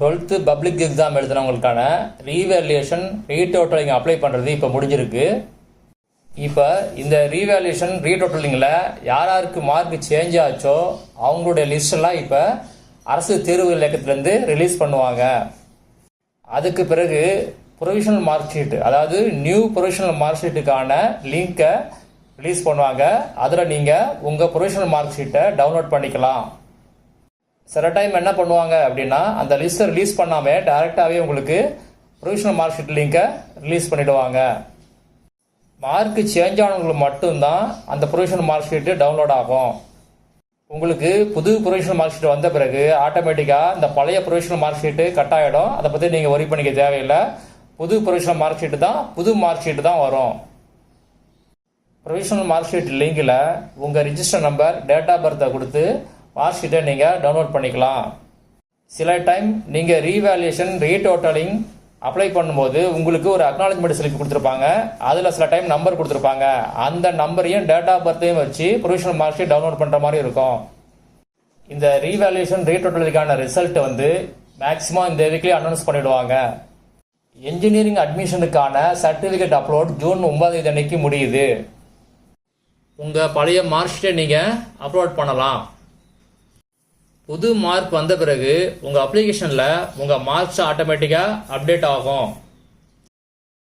Twelfth public exam எழுதுனவங்களுக்கான revaluation retotalling apply பண்ணுறது இப்போ முடிஞ்சிருக்கு. இப்போ இந்த ரீவேல்யூஷன் ரீடோட்டலிங்கில் யார் யாருக்கு மார்க் சேஞ்ச் ஆச்சோ அவங்களுடைய லிஸ்டெல்லாம் இப்போ அரசு தேர்வு இலக்கத்திலேருந்து ரிலீஸ் பண்ணுவாங்க. அதுக்கு பிறகு ப்ரொவிஷனல் மார்க் ஷீட் அதாவது நியூ ப்ரொவிஷனல் மார்க் ஷீட்டுக்கான லிங்கை ரிலீஸ் பண்ணுவாங்க. அதில் நீங்கள் உங்கள் ப்ரொவிஷனல் மார்க் ஷீட்டை டவுன்லோட் பண்ணிக்கலாம். சில டைம் என்ன பண்ணுவாங்க அப்படின்னா அந்த லிஸ்ட்டை ரிலீஸ் பண்ணாமல் டைரெக்டாகவே உங்களுக்கு ப்ரொவிஷனல் மார்க் ஷீட் லிங்கை ரிலீஸ் பண்ணிவிடுவாங்க மார்க் சேஞ்ச் ஆனவங்களுக்கு மட்டும்தான் அந்த ப்ரொவிஷனல் மார்க் ஷீட்டு டவுன்லோட் ஆகும். உங்களுக்கு புது ப்ரொவிஷனல் மார்க் ஷீட் வந்த பிறகு ஆட்டோமேட்டிக்காக இந்த பழைய ப்ரொவிஷனல் மார்க் ஷீட்டு கட் ஆகிடும் அதை பற்றி நீங்கள் ஒரி பண்ணிக்க தேவையில்லை. புது ப்ரொவிஷனல் மார்க் ஷீட்டு தான் புது மார்க் ஷீட்டு தான் வரும். ப்ரொவிஷனல் மார்க் ஷீட் லிங்கில் உங்கள் ரிஜிஸ்டர் நம்பர் டேட் ஆஃப் பர்த்தை கொடுத்து மார்க் நீங்கள் டவுன்லோட் பண்ணிக்கலாம். சில டைம் நீங்கள் ரீவேல்யூஷன் ரீடோட்டலிங் அப்ளை பண்ணும்போது உங்களுக்கு ஒரு அக்னாலஜ்மெண்ட் ஸ்லிப் கொடுத்துருப்பாங்க. அதில் சில டைம் நம்பர் கொடுத்துருப்பாங்க. அந்த நம்பரையும் டேட் ஆஃப் பர்த்தையும் வச்சு ப்ரொவிஷனல் மார்க்ஷீட் டவுன்லோட் பண்ணுற மாதிரி இருக்கும். இந்த ரீவேல்யூஷன் ரீடோட்டலுக்கான ரிசல்ட் வந்து மேக்ஸிமம் இந்த வீக்லேயே அனௌன்ஸ் பண்ணிவிடுவாங்க என்ஜினியரிங் அட்மிஷனுக்கான சர்டிஃபிகேட் அப்லோட் ஜூன் ஒன்பதாம் தேதி அன்னைக்கு முடியுது. உங்கள் பழைய மார்க் ஷீட்டை நீங்கள் அப்லோட் பண்ணலாம். புது மார்க் வந்த பிறகு உங்கள் அப்ளிகேஷனில் உங்கள் மார்க்ஸ் ஆட்டோமேட்டிக்காக அப்டேட் ஆகும்.